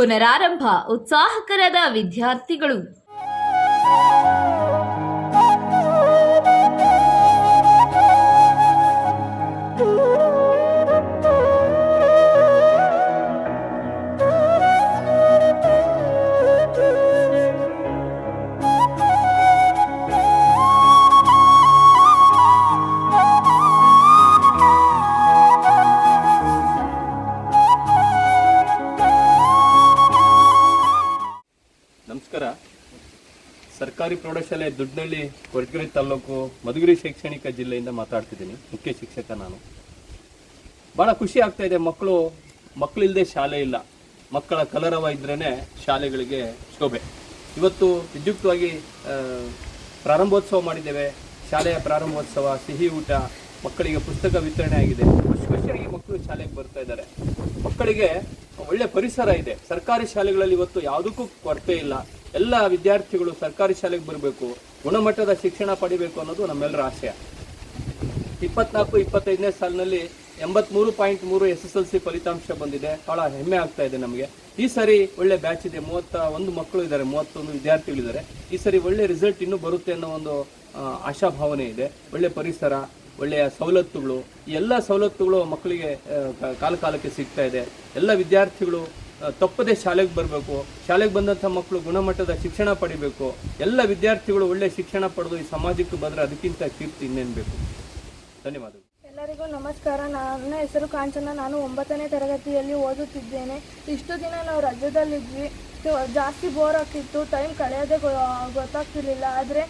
ಪುನರಾರಂಭ ಉತ್ಸಾಹಕರದ ವಿದ್ಯಾರ್ಥಿಗಳು. ಸರ್ಕಾರಿ ಪ್ರೌಢಶಾಲೆ ದುಡ್ನಳ್ಳಿ ಕೊರಟಗೆರೆ ತಾಲೂಕು ಮಧುಗಿರಿ ಶೈಕ್ಷಣಿಕ ಜಿಲ್ಲೆಯಿಂದ ಮಾತಾಡ್ತಿದ್ದೀನಿ. ಮುಖ್ಯ ಶಿಕ್ಷಕ ನಾನು. ಭಾಳ ಖುಷಿ ಆಗ್ತಾ ಇದೆ ಮಕ್ಕಳು ಮಕ್ಕಳಿಲ್ಲದೆ ಶಾಲೆ ಇಲ್ಲ. ಮಕ್ಕಳ ಕಲರವ ಇದ್ರೇ ಶಾಲೆಗಳಿಗೆ ಶೋಭೆ. ಇವತ್ತು ವಿದ್ಯುಕ್ತವಾಗಿ ಪ್ರಾರಂಭೋತ್ಸವ ಮಾಡಿದ್ದೇವೆ. ಶಾಲೆಯ ಪ್ರಾರಂಭೋತ್ಸವ, ಸಿಹಿ ಊಟ, ಮಕ್ಕಳಿಗೆ ಪುಸ್ತಕ ವಿತರಣೆ ಆಗಿದೆ. ಖುಷಿ ಖುಷಿಯಾಗಿ ಮಕ್ಕಳು ಶಾಲೆಗೆ ಬರ್ತಾ ಇದ್ದಾರೆ. ಮಕ್ಕಳಿಗೆ ಒಳ್ಳೆ ಪರಿಸರ ಇದೆ. ಸರ್ಕಾರಿ ಶಾಲೆಗಳಲ್ಲಿ ಇವತ್ತು ಯಾವುದಕ್ಕೂ ಕೊರತೆ ಇಲ್ಲ. ಎಲ್ಲ ವಿದ್ಯಾರ್ಥಿಗಳು ಸರ್ಕಾರಿ ಶಾಲೆಗೆ ಬರಬೇಕು, ಗುಣಮಟ್ಟದ ಶಿಕ್ಷಣ ಪಡಿಬೇಕು ಅನ್ನೋದು ನಮ್ಮೆಲ್ಲರ ಆಶಯ ಇಪ್ಪತ್ನಾಲ್ಕು, ಇಪ್ಪತ್ತೈದನೇ ಸಾಲಿನಲ್ಲಿ ಎಂಬತ್ಮೂರು ಪಾಯಿಂಟ್ ಮೂರು ಎಸ್ ಎಸ್ ಎಲ್ ಸಿ ಫಲಿತಾಂಶ ಬಂದಿದೆ. ಬಹಳ ಹೆಮ್ಮೆ ಆಗ್ತಾ ಇದೆ ನಮಗೆ. ಈ ಸರಿ ಒಳ್ಳೆ ಬ್ಯಾಚ್ ಇದೆ. ಮೂವತ್ತ ಒಂದು ಮಕ್ಕಳು ಇದ್ದಾರೆ, ಮೂವತ್ತೊಂದು ವಿದ್ಯಾರ್ಥಿಗಳಿದ್ದಾರೆ. ಈ ಸರಿ ಒಳ್ಳೆ ರಿಸಲ್ಟ್ ಇನ್ನೂ ಬರುತ್ತೆ ಅನ್ನೋ ಒಂದು ಆಶಾಭಾವನೆ ಇದೆ. ಒಳ್ಳೆ ಪರಿಸರ, ಒಳ್ಳೆಯ ಸವಲತ್ತುಗಳು ಎಲ್ಲ ಸವಲತ್ತುಗಳು ಮಕ್ಕಳಿಗೆ ಕಾಲಕಾಲಕ್ಕೆ ಕಾಲ ಕಾಲಕ್ಕೆ ಸಿಗ್ತಾ ಇದೆ. ಎಲ್ಲ ವಿದ್ಯಾರ್ಥಿಗಳು ತಪ್ಪದೆ ಶಾಲೆಗೆ ಬರಬೇಕು. ಶಾಲೆಗೆ ಬಂದಂಥ ಮಕ್ಕಳು ಗುಣಮಟ್ಟದ ಶಿಕ್ಷಣ ಪಡಿಬೇಕು. ಎಲ್ಲ ವಿದ್ಯಾರ್ಥಿಗಳು ಒಳ್ಳೆ ಶಿಕ್ಷಣ ಪಡೆದು ಈ ಸಮಾಜಕ್ಕೆ ಬಂದರೆ ಅದಕ್ಕಿಂತ ಕೀರ್ತಿ ಇನ್ನೇನು ಬೇಕು ಧನ್ಯವಾದಗಳು. ಎಲ್ಲರಿಗೂ ನಮಸ್ಕಾರ. ನನ್ನ ಹೆಸರು ಕಾಂಚನ. ನಾನು ಒಂಬತ್ತನೇ ತರಗತಿಯಲ್ಲಿ ಓದುತ್ತಿದ್ದೇನೆ. ಇಷ್ಟು ದಿನ ನಾವು ರಜದಲ್ಲಿದ್ವಿ. ಜಾಸ್ತಿ ಬೋರ್ ಆಗ್ತಿತ್ತು. ಟೈಮ್ ಕಳೆಯೋದೇ ಗೊತ್ತಾಗ್ತಿರ್ಲಿಲ್ಲ. ಆದರೆ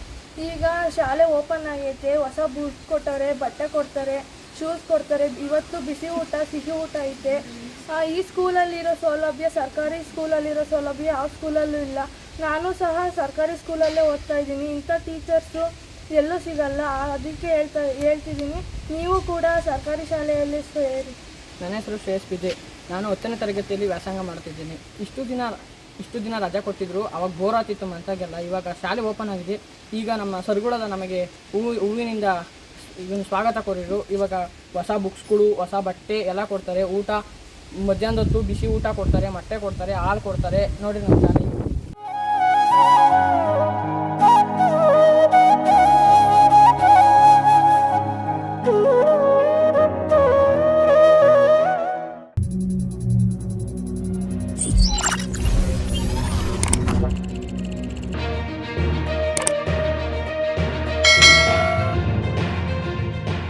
ಈಗ ಶಾಲೆ ಓಪನ್ ಆಗೈತೆ. ಹೊಸ ಬೂಟ್ ಕೊಟ್ಟವ್ರೆ, ಬಟ್ಟೆ ಕೊಡ್ತಾರೆ. ಶೂಸ್ ಕೊಡ್ತಾರೆ. ಇವತ್ತು ಬಿಸಿ ಊಟ, ಸಿಹಿ ಊಟ ಐತೆ. ಈ ಸ್ಕೂಲಲ್ಲಿರೋ ಸೌಲಭ್ಯ, ಸರ್ಕಾರಿ ಸ್ಕೂಲಲ್ಲಿರೋ ಸೌಲಭ್ಯ ಯಾವ ಸ್ಕೂಲಲ್ಲೂ ಇಲ್ಲ. ನಾನು ಸಹ ಸರ್ಕಾರಿ ಸ್ಕೂಲಲ್ಲೇ ಓದ್ತಾ ಇದ್ದೀನಿ. ಇಂಥ ಟೀಚರ್ಸು ಎಲ್ಲೂ ಸಿಗಲ್ಲ. ಅದಕ್ಕೆ ಹೇಳ್ತಾ, ಹೇಳ್ತಿದ್ದೀನಿ. ನೀವು ಕೂಡ ಸರ್ಕಾರಿ ಶಾಲೆಯಲ್ಲಿ ಸೇರಿ ನನ್ನ ಹೆಸರು ಶ್ರೇಯಸ್ ಪಿಜೆ ನಾನು ಹತ್ತನೇ ತರಗತಿಯಲ್ಲಿ ವ್ಯಾಸಂಗ ಮಾಡ್ತಿದ್ದೀನಿ. ಇಷ್ಟು ದಿನ ಇಷ್ಟು ದಿನ ರಜೆ ಕೊಟ್ಟಿದ್ರು. ಅವಾಗ ಬೋರ್ ಆಗ್ತಿತ್ತು ಮಂತಾಗೆಲ್ಲ ಇವಾಗ ಶಾಲೆ ಓಪನ್ ಆಗಿದೆ. ಈಗ ನಮ್ಮ ಸರ್ಗುಳದ ನಮಗೆ ಹೂವು ಹೂವಿನಿಂದ ಇದನ್ನು ಸ್ವಾಗತ ಕೋರಿದ್ರು. ಇವಾಗ ಹೊಸ ಬುಕ್ಸ್ಗಳು ಹೊಸ ಬಟ್ಟೆ ಎಲ್ಲ ಕೊಡ್ತಾರೆ. ಊಟ ಮಧ್ಯಾಹ್ನದ ಹೊತ್ತು ಬಿಸಿ ಊಟ ಕೊಡ್ತಾರೆ, ಮೊಟ್ಟೆ ಕೊಡ್ತಾರೆ, ಹಾಲು ಕೊಡ್ತಾರೆ. ನೋಡಿ ನಮ್ಮ